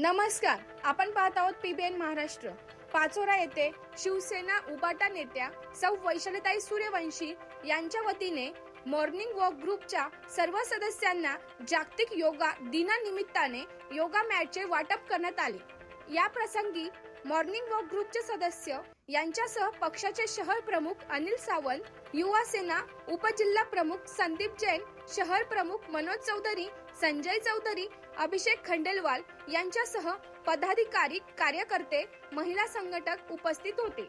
नमस्कार आपण पाहत आहोत पीबीएन महाराष्ट्र. पाचोरा येथे शिवसेना उबाटा नेत्या सौ वैशालीताई सूर्यवंशी यांच्या वतीने मॉर्निंग वॉक ग्रुपच्या सर्व सदस्यांना जागतिक योगा दिनानिमित्ताने योगा मॅटचे वाटप करण्यात आले. या प्रसंगी मॉर्निंग वॉक ग्रुपचे सदस्य यांच्यासह पक्षाचे शहर प्रमुख अनिल सावंत युवा सेना उपजिल्हा प्रमुख संदीप जैन शहर प्रमुख मनोज चौधरी संजय चौधरी अभिषेक खंडेलवाल यांच्यासह पदाधिकारी कार्यकर्ते महिला संघटक उपस्थित होते.